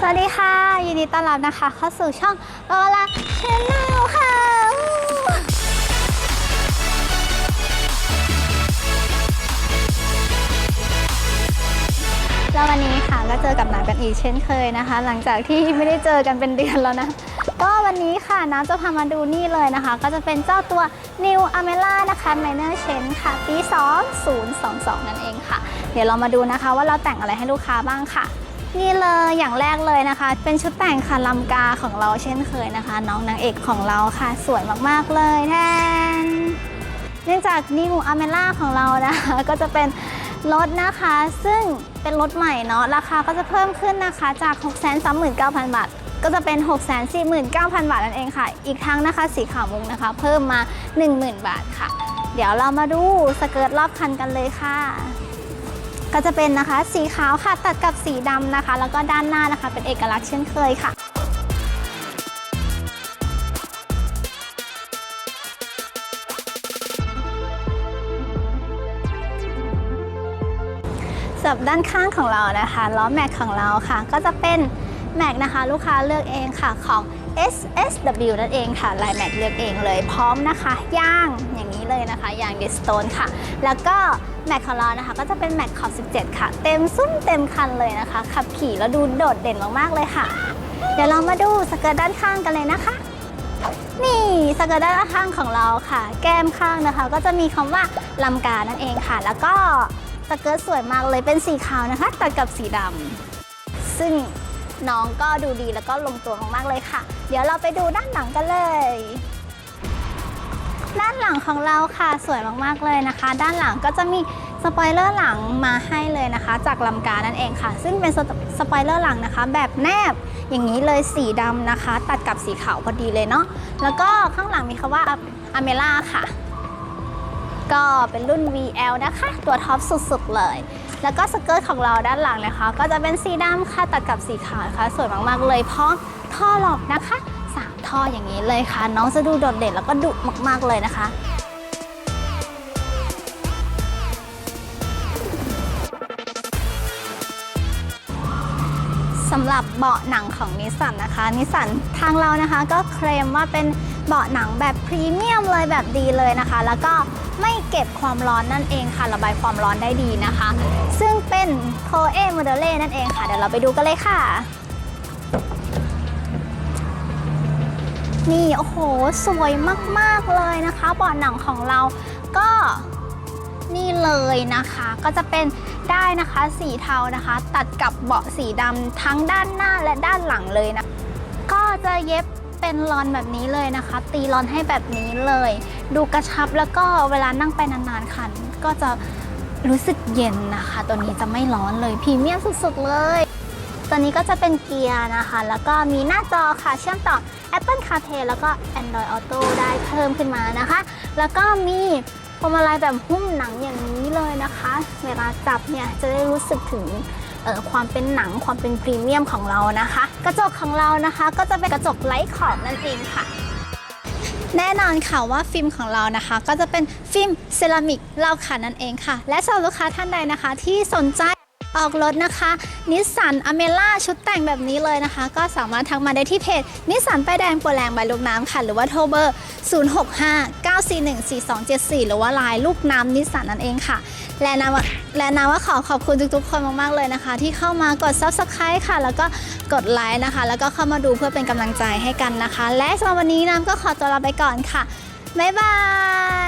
สวัสดีค่ะ ยินดีต้อนรับนะคะ เข้าสู่ช่องโอลาชแนลค่ะแล้ววันนี้ค่ะก็เจอกับน้ำกันอีกเช่นเคยนะคะ หลังจากที่ไม่ได้เจอกันเป็นเดือนแล้วนะ ก็วันนี้ค่ะน้ำจะพามาดูนี่เลยนะคะ ก็จะเป็นเจ้าตัว New a m e l a นะคะ Minor Chen ค่ะ ปี 2022 นั่นเองค่ะ เดี๋ยวเรามาดูนะคะว่าเราแต่งอะไรให้ลูกค้าบ้างค่ะ นี่เลยอย่างแรกเลยนะคะ เป็นชุดแต่งค่ะลำกาของเราเช่นเคยนะคะ น้องนางเอกของเราค่ะสวยมากๆเลยแทนเนื่องจากนิวอเมล่าของเรานะคะ ก็จะเป็นรถนะคะ ซึ่งเป็นรถใหม่เนาะราคาก็จะเพิ่มขึ้นนะคะจาก 639,000 บาท ก็จะเป็น 649,000 บาทนั่นเองค่ะ อีกทั้งนะคะสีขาวมุกนะคะ เพิ่มมา 10,000 บาทค่ะ เดี๋ยวเรามาดูสเกิร์ตรอบคันกันเลยค่ะ ก็จะเป็นนะคะสีขาวค่ะตัดกับสีดำนะคะ แล้วก็ด้านหน้านะคะเป็นเอกลักษณ์เช่นเคยค่ะสำหรับด้านข้างของเรานะคะล้อแม็กของเราค่ะ ก็จะเป็นแม็กนะคะ ลูกค้าเลือกเองค่ะของ SSW นั่นเองค่ะลายแม็กเลือกเองเลยพร้อมนะคะย่างอย่างนี้เลยนะคะย่างเดสโตนค่ะ แล้วก็แม็กของเรานะคะก็จะเป็นแม็กขอบ 17 ค่ะ เต็มซุ้มเต็มคันเลยนะคะ ขับขี่แล้วดูโดดเด่นมากๆเลยค่ะ เดี๋ยวเรามาดูสเกิร์ตด้านข้างกันเลยนะคะนี่สเกิร์ตด้านข้างของเราค่ะ แก้มข้างนะคะ ก็จะมีคำว่าลำกานั่นเองค่ะ แล้วก็สเกิร์ตสวยมากเลยเป็นสีขาวนะคะ ตัดกับสีดำซึ่ง น้องก็ดูดีแล้วก็ลงตัวมากๆเลยค่ะ เดี๋ยวเราไปดูด้านหลังกันเลย ด้านหลังของเราค่ะสวยมากๆเลยนะคะ ด้านหลังก็จะมีสปอยเลอร์หลังมาให้เลยนะคะ จากลำการนั่นเองค่ะ ซึ่งเป็นสปอยเลอร์หลังนะคะ แบบแนบอย่างนี้เลยสีดำนะคะ ตัดกับสีขาวพอดีเลยเนาะแล้วก็ข้างหลังมีคำว่าอเมล่าค่ะ ก็เป็นรุ่น VL นะคะ ตัวท็อปสุดๆเลย แล้วก็สเกิร์ตของเราด้านหลังนะคะ ก็จะเป็นสีดำค่ะตัดกับสีขาวค่ะสวยมากๆเลยพร้อมท่อหลอกนะคะสามท่ออย่างนี้เลยค่ะ น้องจะดูโดดเด่นแล้วก็ดุมากๆเลยนะคะ สำหรับเบาะหนังของนิสสันนะคะนิสสันทางเรานะคะก็เคลมว่าเป็นเบาะหนังแบบพรีเมียมเลยแบบดีเลยนะคะ แล้วก็ไม่เก็บความร้อนนั่นเองค่ะ ระบายความร้อนได้ดีนะคะ ซึ่งเป็นโคเอโมเดลเล่นั่นเองค่ะ เดี๋ยวเราไปดูกันเลยค่ะ นี่ โอ้โห สวยมาก ๆ เลยนะคะเบาะหนังของเราก็นี่เลยนะคะ ก็จะเป็น ได้นะคะ สีเทานะคะ ตัดกับเบาะสีดำทั้งด้านหน้าและด้านหลังเลยนะ ก็จะเย็บเป็นรอนแบบนี้เลยนะคะ ตีรอนให้แบบนี้เลย ดูกระชับแล้วก็เวลานั่งไปนานๆคันก็จะรู้สึกเย็นนะคะ ตัวนี้จะไม่ร้อนเลยพรีเมียมสุดๆเลย ตัวนี้ก็จะเป็นเกียร์นะคะ แล้วก็มีหน้าจอค่ะ เชื่อมต่อ Apple CarPlay แล้วก็ Android Auto ได้เพิ่มขึ้นมานะคะ แล้วก็มี พวงมาลัยแบบหุ้มหนังอย่างนี้เลยนะคะ เวลาจับเนี่ยจะได้รู้สึกถึงความเป็นหนังความเป็นพรีเมียมของเรานะคะ กระจกของเรานะคะ ก็จะเป็นกระจกไร้ขอบนั่นเองค่ะ แน่นอนค่ะว่าฟิล์มของเรานะคะ ก็จะเป็นฟิล์มเซรามิกเล่าขานั่นเองค่ะ และสำหรับลูกค้าท่านใดนะคะ ที่สนใจออกรถนะคะนิสสันอเมล่าชุดแต่งแบบนี้เลยนะคะ ก็สามารถทักมาได้ที่เพจนิสสันป้ายแดงโปรแรงใบลูกน้ำค่ะ หรือว่าโทรเบอร์ 09414274 หรือว่าลายลูกน้ำนิสสันนั่นเองค่ะ และนาว่าและนาว่าขอขอบคุณทุกๆ คนมากๆเลยนะคะ ที่เข้ามากด Subscribe ค่ะ แล้วก็กดไลค์นะคะ แล้วก็เข้ามาดูเพื่อเป็นกำลังใจให้กันนะคะ และสำหรับวันนี้น้ำก็ขอตัวลาไปก่อนค่ะ บ๊ายบาย